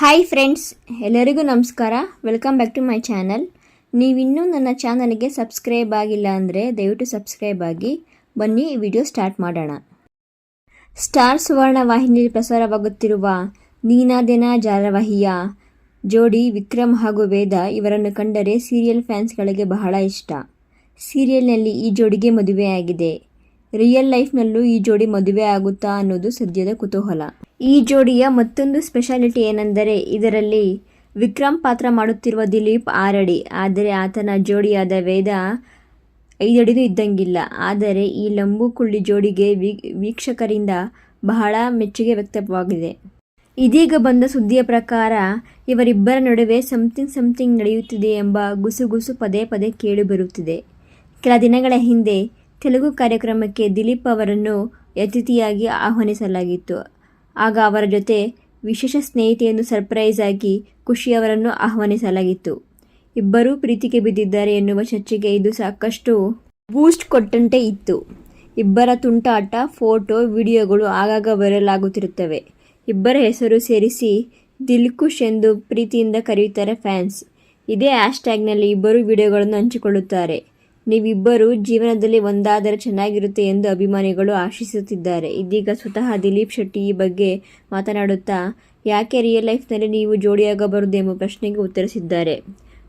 Hi friends ಎಲ್ಲರಿಗೂ ನಮಸ್ಕಾರ. Welcome back to my channel ನೀವಿನ್ನೂ ನನ್ನ ಚಾನಲ್ಗೆ ಸಬ್ಸ್ಕ್ರೈಬ್ ಆಗಿಲ್ಲ ಅಂದರೆ ದಯವಿಟ್ಟು ಸಬ್ಸ್ಕ್ರೈಬ್ ಆಗಿ. ಬನ್ನಿ ವಿಡಿಯೋ ಸ್ಟಾರ್ಟ್ ಮಾಡೋಣ. ಸ್ಟಾರ್ ಸುವರ್ಣ ವಾಹಿನಿಯಲ್ಲಿ ಪ್ರಸಾರವಾಗುತ್ತಿರುವ ನೀನಾದೆನ ಜಾಲವಾಹಿಯ ಜೋಡಿ ವಿಕ್ರಮ್ ಹಾಗೂ ವೇದ ಇವರನ್ನು ಕಂಡರೆ ಸೀರಿಯಲ್ ಫ್ಯಾನ್ಸ್ಗಳಿಗೆ ಬಹಳ ಇಷ್ಟ. ಸೀರಿಯಲ್ನಲ್ಲಿ ಈ ಜೋಡಿಗೆ ಮದುವೆಯಾಗಿದೆ. ರಿಯಲ್ ಲೈಫ್ನಲ್ಲೂ ಈ ಜೋಡಿ ಮದುವೆ ಆಗುತ್ತಾ ಅನ್ನೋದು ಸದ್ಯದ ಕುತೂಹಲ. ಈ ಜೋಡಿಯ ಮತ್ತೊಂದು ಸ್ಪೆಷಾಲಿಟಿ ಏನೆಂದರೆ ಇದರಲ್ಲಿ ವಿಕ್ರಮ್ ಪಾತ್ರ ಮಾಡುತ್ತಿರುವ ದಿಲೀಪ್ ಆರಡಿ. ಆದರೆ ಆತನ ಜೋಡಿಯಾದ ವೇದ ಐದಡಿದು ಇದ್ದಂಗಿಲ್ಲ. ಆದರೆ ಈ ಲಂಬುಕುಳ್ಳಿ ಜೋಡಿಗೆ ವೀಕ್ಷಕರಿಂದ ಬಹಳ ಮೆಚ್ಚುಗೆ ವ್ಯಕ್ತವಾಗಿದೆ. ಇದೀಗ ಬಂದ ಸುದ್ದಿಯ ಪ್ರಕಾರ ಇವರಿಬ್ಬರ ನಡುವೆ ಸಮಥಿಂಗ್ ಸಮಥಿಂಗ್ ನಡೆಯುತ್ತಿದೆ ಎಂಬ ಗುಸುಗುಸು ಪದೇ ಪದೇ ಕೇಳಿಬರುತ್ತಿದೆ ಕೆಲ ದಿನಗಳ ಹಿಂದೆ ತೆಲುಗು ಕಾರ್ಯಕ್ರಮಕ್ಕೆ ದಿಲೀಪ್ ಅವರನ್ನು ಅತಿಥಿಯಾಗಿ ಆಹ್ವಾನಿಸಲಾಗಿತ್ತು. ಆಗ ಅವರ ಜೊತೆ ವಿಶೇಷ ಸ್ನೇಹಿತೆಯನ್ನು ಸರ್ಪ್ರೈಸ್ ಆಗಿ ಖುಷಿಯವರನ್ನು ಆಹ್ವಾನಿಸಲಾಗಿತ್ತು. ಇಬ್ಬರೂ ಪ್ರೀತಿಗೆ ಬಿದ್ದಿದ್ದಾರೆ ಎನ್ನುವ ಚರ್ಚೆಗೆ ಇದು ಸಾಕಷ್ಟು ಬೂಸ್ಟ್ ಕೊಟ್ಟಂತೆ ಇತ್ತು. ಇಬ್ಬರ ತುಂಟಾಟ, ಫೋಟೋ, ವಿಡಿಯೋಗಳು ಆಗಾಗ ವೈರಲ್ ಆಗುತ್ತಿರುತ್ತವೆ. ಇಬ್ಬರ ಹೆಸರು ಸೇರಿಸಿ ದಿಲ್ಖುಷ್ ಎಂದು ಪ್ರೀತಿಯಿಂದ ಕರೆಯುತ್ತಾರೆ ಫ್ಯಾನ್ಸ್. ಇದೇ ಹ್ಯಾಶ್ಟ್ಯಾಗ್ನಲ್ಲಿ ಇಬ್ಬರು ವಿಡಿಯೋಗಳನ್ನು ಹಂಚಿಕೊಳ್ಳುತ್ತಾರೆ. ನೀವಿಬ್ಬರು ಜೀವನದಲ್ಲಿ ಒಂದಾದರೆ ಚೆನ್ನಾಗಿರುತ್ತೆ ಎಂದು ಅಭಿಮಾನಿಗಳು ಆಶಿಸುತ್ತಿದ್ದಾರೆ. ಇದೀಗ ಸ್ವತಃ ದಿಲೀಪ್ ಶೆಟ್ಟಿ ಈ ಬಗ್ಗೆ ಮಾತನಾಡುತ್ತಾ, ಯಾಕೆ ರಿಯಲ್ ಲೈಫ್ನಲ್ಲಿ ನೀವು ಜೋಡಿಯಾಗಬಾರದು ಎಂಬ ಪ್ರಶ್ನೆಗೆ ಉತ್ತರಿಸಿದ್ದಾರೆ.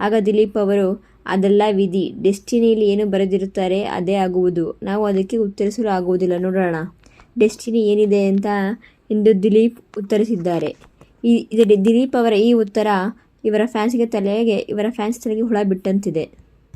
ಆಗ ದಿಲೀಪ್ ಅವರು, ಅದೆಲ್ಲ ವಿಧಿ. ಡೆಸ್ಟಿನಿಯಲ್ಲಿ ಏನು ಬರೆದಿರುತ್ತಾರೆ ಅದೇ ಆಗುವುದು. ನಾವು ಅದಕ್ಕೆ ಉತ್ತರಿಸಲು ಆಗುವುದಿಲ್ಲ. ನೋಡೋಣ. ಡೆಸ್ಟಿನಿ ಏನಿದೆ ಅಂತ ಎಂದು ದಿಲೀಪ್ ಉತ್ತರಿಸಿದ್ದಾರೆ. ಈ ದಿಲೀಪ್ ಅವರ ಈ ಉತ್ತರ ಇವರ ಫ್ಯಾನ್ಸ್ಗೆ ತಲೆಗೆ, ಇವರ ಫ್ಯಾನ್ಸ್ ತಲೆಗೆ ಹುಳ ಬಿಟ್ಟಂತಿದೆ.